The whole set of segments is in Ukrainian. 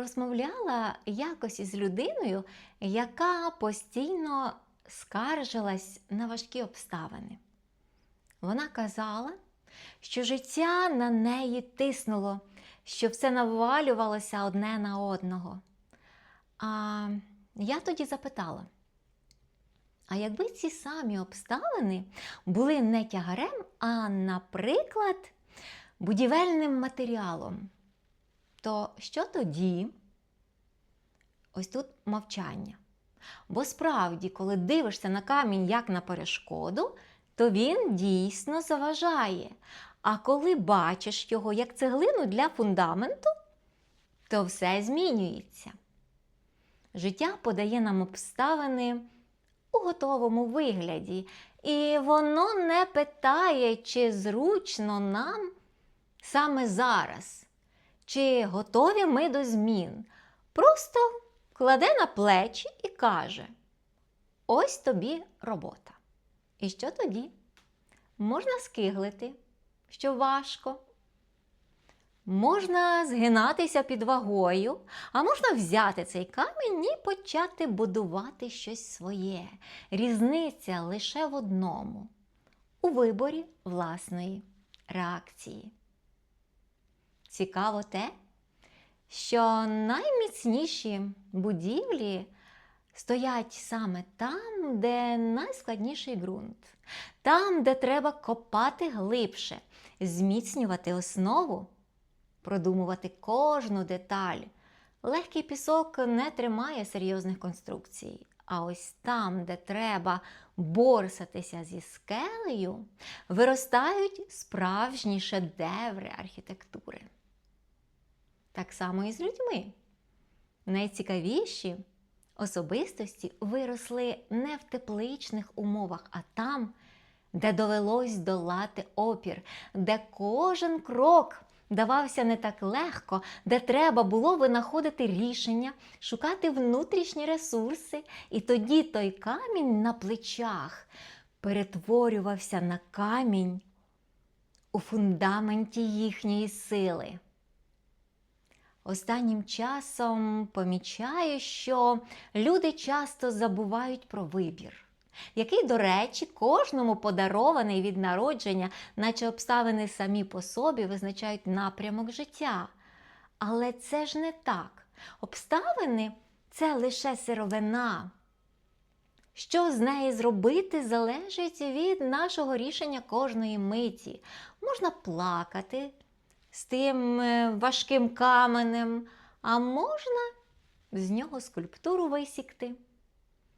розмовляла якось із людиною, яка постійно скаржилась на важкі обставини. Вона казала, що життя на неї тиснуло, що все навалювалося одне на одного. А я тоді запитала: а якби ці самі обставини були не тягарем, а, наприклад, будівельним матеріалом, то що тоді? Ось тут мовчання. Бо справді, коли дивишся на камінь як на перешкоду, то він дійсно заважає. А коли бачиш його як цеглину для фундаменту, то все змінюється. Життя подає нам обставини у готовому вигляді, і воно не питає, чи зручно нам саме зараз, чи готові ми до змін. Просто кладе на плечі і каже: ось тобі робота. І що тоді? Можна скиглити, що важко. Можна згинатися під вагою, а можна взяти цей камінь і почати будувати щось своє. Різниця лише в одному у виборі власної реакції. Цікаво те, що найміцніші будівлі стоять саме там, де найскладніший ґрунт, там, де треба копати глибше, зміцнювати основу, продумувати кожну деталь. Легкий пісок не тримає серйозних конструкцій. А ось там, де треба борсатися зі скелею, виростають справжні шедеври архітектури. Так само і з людьми. Найцікавіші особистості виросли не в тепличних умовах, а там, де довелось долати опір, де кожен крок давався не так легко, де треба було винаходити рішення, шукати внутрішні ресурси, і тоді той камінь на плечах перетворювався на камінь у фундаменті їхньої сили. Останнім часом помічаю, що люди часто забувають про вибір, який, до речі, кожному подарований від народження, наче обставини самі по собі визначають напрямок життя. Але це ж не так. Обставини це лише сировина. Що з неї зробити, залежить від нашого рішення кожної миті. Можна плакати з тим е, важким каменем, а можна з нього скульптуру висікти.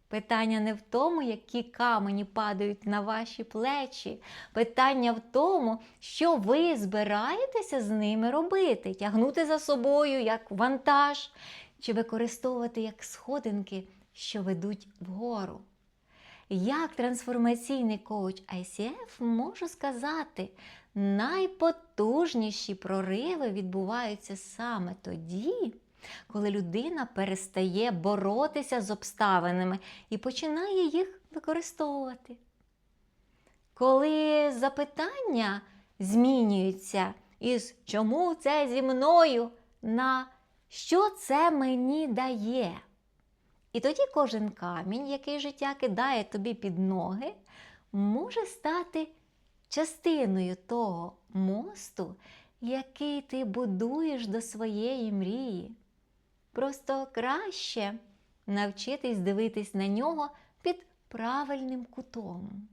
Питання не в тому, які камені падають на ваші плечі. Питання в тому, що ви збираєтеся з ними робити, тягнути за собою як вантаж, чи використовувати як сходинки, що ведуть вгору. Як трансформаційний коуч ICF можу сказати, найпотужніші прориви відбуваються саме тоді, коли людина перестає боротися з обставинами і починає їх використовувати. Коли запитання змінюються із чому це зі мною на що це мені дає. І тоді кожен камінь, який життя кидає тобі під ноги, може стати частиною того мосту, який ти будуєш до своєї мрії. Просто краще навчитись дивитись на нього під правильним кутом.